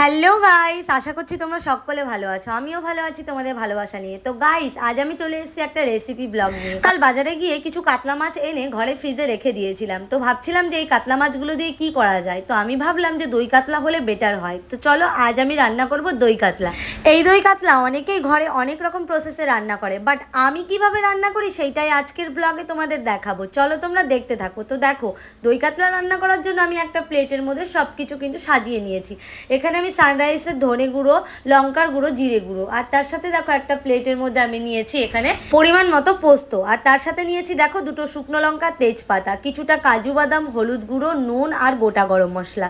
Hello guys আশা করছি তোমরা সকলে ভালো আছো। আমিও ভালো আছি তোমাদের ভালোবাসা নিয়ে। তো গাইস আজ আমি চলে এসেছি একটা রেসিপি ব্লগ নিয়ে। কাল বাজারে গিয়ে কিছু কাতলা মাছ এনে ঘরে ফ্রিজে রেখে দিয়েছিলাম। তো, ভাবছিলাম যে এই কাতলা মাছগুলো দিয়ে কি করা যায়? তো, আমি ভাবলাম যে দই কাতলা হলে বেটার হয়। তো, চলো, আজ আমি রান্না করব দই কাতলা। এই দই কাতলা অনেকেই ঘরে অনেক রকম প্রসেসে রান্না করে বাট আমি কীভাবে রান্না করি সেইটাই আজকের ব্লগে তোমাদের দেখাবো। চলো, তোমরা দেখতে থাকো। তো, দেখো, দই কাতলা রান্না করার জন্য আমি একটা প্লেটের মধ্যে সব কিছু কিন্তু সাজিয়ে নিয়েছি। এখানে আমি সানরাইসের ধনে গুঁড়ো, লঙ্কার গুঁড়ো, জিরে গুঁড়ো। আর তার সাথে দেখো একটা প্লেটের মধ্যে আমি নিয়েছি এখানে পরিমাণ মতো পোস্ত। আর তার সাথে নিয়েছি দেখো দুটো শুকনো লঙ্কা তেজপাতা, কিছুটা কাজু বাদাম, হলুদ গুঁড়ো, নুন আর গোটা গরম মশলা।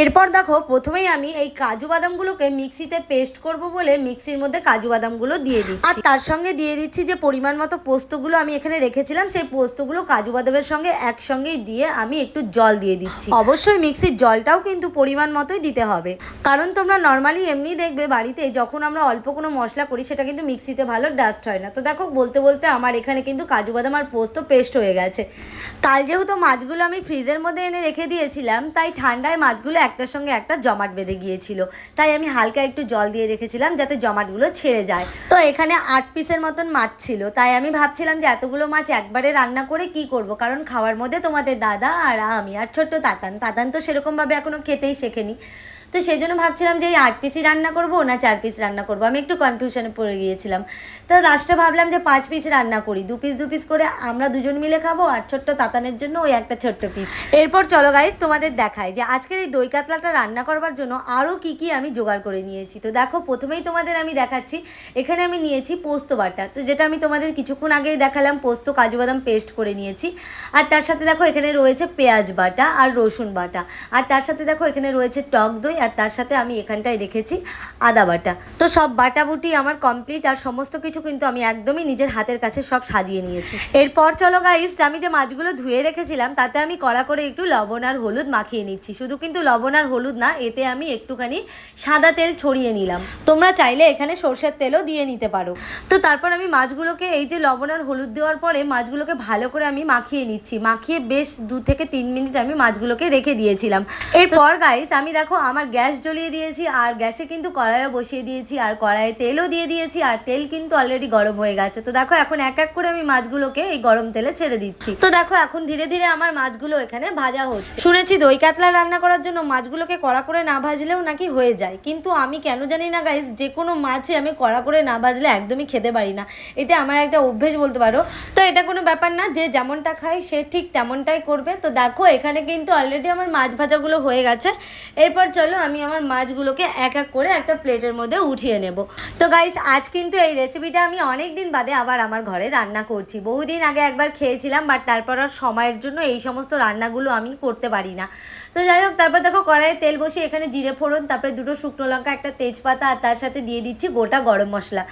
এরপর দেখো প্রথমেই আমি এই কাজু বাদামগুলোকে মিক্সিতে পেস্ট করব বলে মিক্সির মধ্যে কাজু বাদামগুলো দিয়ে দিচ্ছি। আর তার সঙ্গে দিয়ে দিচ্ছি যে পরিমাণ মতো পোস্তগুলো আমি এখানে রেখেছিলাম, সেই পোস্তগুলো কাজু বাদামের সঙ্গে একসঙ্গেই দিয়ে আমি একটু জল দিয়ে দিচ্ছি। অবশ্যই মিক্সির জলটাও কিন্তু পরিমাণ মতোই দিতে হবে। তোমরা নর্মালি এমনি দেখবে বাড়িতে যখন আমরা অল্প কোনো মশলা করি, সেটা কিন্তু মিক্সিতে ভালো ডাস্ট হয় না। তো দেখো, বলতে বলতে আমার এখানে কিন্তু কাজু বাদাম আর পোস্ত পেস্ট হয়ে গেছে। কাল যেহেতু মাছগুলো আমি ফ্রিজের মধ্যে এনে রেখে দিয়েছিলাম, তাই ঠান্ডায় মাছগুলো একটার সঙ্গে একটা জমাট বেঁধে গিয়েছিল। তাই আমি হালকা একটু জল দিয়ে রেখেছিলাম যাতে জমাটগুলো ছেড়ে যায়। তো এখানে আট পিসের মতন মাছ ছিল। তাই আমি ভাবছিলাম যে এতগুলো মাছ একবারে রান্না করে কি করব? কারণ খাওয়ার মধ্যে তোমাদের দাদা আর আমি আর ছোট্ট তাতান। তাতান তো সেরকমভাবে এখনও খেতেই শেখেনি। তো সেই জন্য ভাবছিলাম যে এই আট পিসই রান্না করব না চার পিস রান্না করব। আমি একটু কনফিউশনে পড়ে গিয়েছিলাম। তো লাস্টে ভাবলাম যে পাঁচ পিস রান্না করি। দু পিস দু পিস করে আমরা দুজন মিলে খাব আর ছোট্ট তাতানের জন্য ওই একটা ছোট্ট পিস এরপর চলো গাইস তোমাদের দেখায় যে আজকের এই দই কাতলাটা রান্না করবার জন্য আরও কি কি আমি জোগাড় করে নিয়েছি। তো দেখো, প্রথমেই তোমাদের আমি দেখাচ্ছি, এখানে আমি নিয়েছি পোস্ত বাটা। তো যেটা আমি তোমাদের কিছুক্ষণ আগেই দেখালাম, পোস্ত, কাজু বাদাম পেস্ট করে নিয়েছি। আর তার সাথে দেখো এখানে রয়েছে পেঁয়াজ বাটা আর রসুন বাটা। আর তার সাথে দেখো এখানে রয়েছে টক দই আর তার সাথে আমি এখানটায় রেখেছি আদা বাটা। তো সব বাটাবুটি আমার কমপ্লিট আর সমস্ত কিছু কিন্তু আমি একদমই নিজের হাতের কাছে সব সাজিয়ে নিয়েছি। এরপর চলো গাইস আমি যে মাছগুলো ধুয়ে রেখেছিলাম তাতে আমি কড়া করে একটু লবণ আর হলুদ মাখিয়ে নিচ্ছি। শুধু কিন্তু লবণ আর হলুদ না এতে আমি একটুখানি সাদা তেল ছড়িয়ে নিলাম। তোমরা চাইলে এখানে সর্ষের তেলও দিয়ে নিতে পারো। তো তারপর আমি মাছগুলোকে এই যে লবণ আর হলুদ দেওয়ার পরে মাছগুলোকে ভালো করে আমি মাখিয়ে নিচ্ছি। মাখিয়ে বেশ দু থেকে তিন মিনিট আমি মাছগুলোকে রেখে দিয়েছিলাম। এরপর গাইস আমি দেখো আমার গ্যাস জ্বলিয়ে দিয়েছি, আর গ্যাসে কিন্তু কড়াইও বসিয়ে দিয়েছি, আর কড়াইয়ে তেলও দিয়ে দিয়েছি, আর তেল কিন্তু অলরেডি গরম হয়ে গেছে। তো দেখো, এখন এক এক করে আমি মাছগুলোকে এই গরম তেলে ছেড়ে দিচ্ছি। তো দেখো, এখন ধীরে ধীরে আমার মাছগুলো এখানে ভাজা হচ্ছে। শুনেছি দই কাতলা রান্না করার জন্য মাছগুলোকে কড়া করে না ভাজলেও নাকি হয়ে যায়। কিন্তু আমি কেন জানি না গাইস যে কোনো মাছে আমি কড়া করে না ভাজলে একদমই খেতে পারি না। এটা আমার একটা অভ্যেস বলতে পারো। তো এটা কোনো ব্যাপার না, যে যেমনটা খায় সে ঠিক তেমনটাই করবে। তো দেখো, এখানে কিন্তু অলরেডি আমার মাছ ভাজাগুলো হয়ে গেছে। এরপর চলো আমি আমার মাছগুলোকে এক এক করে একটা প্লেটের মধ্যে উঠিয়ে নেব। তো গাইস আজ কিন্তু এই রেসিপিটা আমি অনেক দিন বাদে আবার আমার ঘরে রান্না করছি। বহুদিন আগে একবার খেয়েছিলাম বাট তারপর আর সময়ের জন্য এই সমস্ত রান্নাগুলো আমি করতে পারি না। তো যাই হোক, তারপর দেখো কড়াইয়ে তেল বসে এখানে জিরে ফোড়ন, তারপরে দুটো শুকনো লঙ্কা, একটা তেজপাতা, আর তার সাথে দিয়ে দিচ্ছি গোটা গরম মশলা।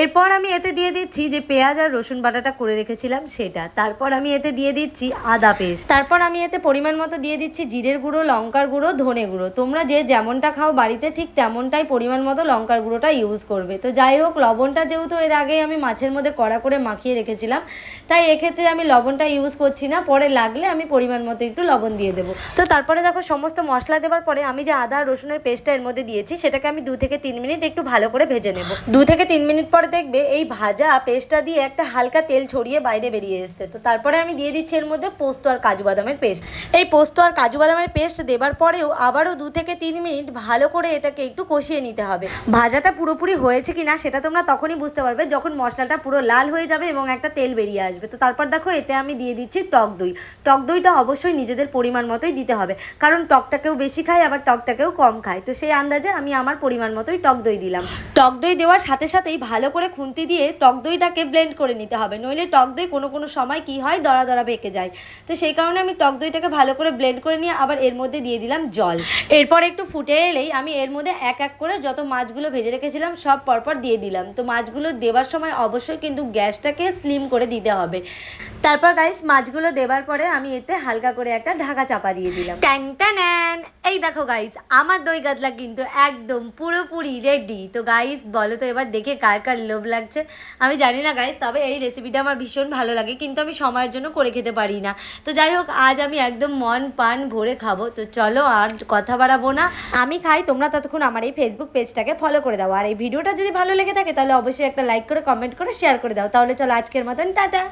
এরপর আমি এতে দিয়ে দিচ্ছি যে পেঁয়াজ আর রসুন বাটাটা করে রেখেছিলাম সেটা। তারপর আমি এতে দিয়ে দিচ্ছি আদা পেস্ট। তারপর আমি এতে পরিমাণ মতো দিয়ে দিচ্ছি জিরের গুঁড়ো, লঙ্কার গুঁড়ো, ধনে গুঁড়ো। তোমরা যে যেমনটা খাও বাড়িতে ঠিক তেমনটাই পরিমাণ মতো লঙ্কার গুঁড়োটা ইউজ করবে। তো যাই হোক, লবণটা যেহেতু এর আগেই আমি মাছের মধ্যে কড়া করে মাখিয়ে রেখেছিলাম, তাই এক্ষেত্রে আমি লবণটা ইউজ করছি না। পরে লাগলে আমি পরিমাণ মতো একটু লবণ দিয়ে দেবো। তো তারপরে দেখো সমস্ত মশলা দেওয়ার পরে আমি যে আদা রসুনের পেস্টটা এর মধ্যে দিয়েছি, সেটাকে আমি দু থেকে তিন মিনিট একটু ভালো করে ভেজে নেব। দু থেকে তিন মিনিট পরে দেখবে এই ভাজা পেস্টটা দিয়ে একটা হালকা তেল ছড়িয়ে বাইরে বেরিয়ে এসছে। তো তারপরে আমি দিয়ে দিচ্ছি এর মধ্যে পোস্ত আর কাজু বাদামের পেস্ট। এই পোস্ত আর কাজু বাদামের পেস্ট দেবার পরেও আবারও দু থেকে তিন মিনিট ভালো করে এটাকে একটু কষিয়ে নিতে হবে। ভাজাটা পুরোপুরি হয়েছে কি না সেটা তোমরা তখনই বুঝতে পারবে যখন মশলাটা পুরো লাল হয়ে যাবে এবং একটা তেল বেরিয়ে আসবে। তো তারপর দেখো এতে আমি দিয়ে দিচ্ছি টক দই। টক দইটা অবশ্যই নিজেদের পরিমাণ মতোই দিতে হবে। কারণ টকটাকেও বেশি খায়, আবার টকটাকেও কম খায়। তো সেই আন্দাজে আমি আমার পরিমাণ মতোই টক দই দিলাম। টক দই দেওয়ার সাথে সাথেই ভালো করে খুন্তি দিয়ে টক দইটাকে ব্লেন্ড করে নিতে হবে। নইলে টক দই কোনো কোনো সময় কি হয় দরা দরা বেঁকে যায়। তো সেই কারণে আমি টক দইটাকে ভালো করে ব্লেন্ড করে নিয়ে আবার এর মধ্যে দিয়ে দিলাম জল। এরপর একটু ফুটে এলেই আমি এর মধ্যে এক এক করে যত মাছগুলো ভেজে রেখেছিলাম সব পরপর দিয়ে দিলাম। তো মাছগুলো দেওয়ার সময় অবশ্যই কিন্তু গ্যাসটাকে স্লিম করে দিতে হবে। তারপর গাইস মাছগুলো দেবার পরে আমি এতে হালকা করে একটা ঢাকা চাপা দিয়ে দিলাম। ট্যাং ট্যান এই দেখো গাইস আমার দই কাতলা কিন্তু একদম পুরোপুরি রেডি তো গাইস বলো তো এবার দেখে কার কার লোভ লাগছে, আমি জানি না গাইজ তবে এই রেসিপিটা আমার ভীষণ ভালো লাগে, কিন্তু আমি সময়ের জন্য করে খেতে পারি না। তো যাই হোক, আজ আমি একদম মন পান ভরে খাব, তো চলো আর কথা বাড়াবো না। আমি খাই, তোমরা ততক্ষণ আমার এই ফেসবুক পেজটাকে ফলো করে দাও। আর এই ভিডিওটা যদি ভালো লেগে থাকে, তাহলে অবশ্যই একটা লাইক করে কমেন্ট করে শেয়ার করে দাও। তাহলে চলো আজকের মতন, টাটা!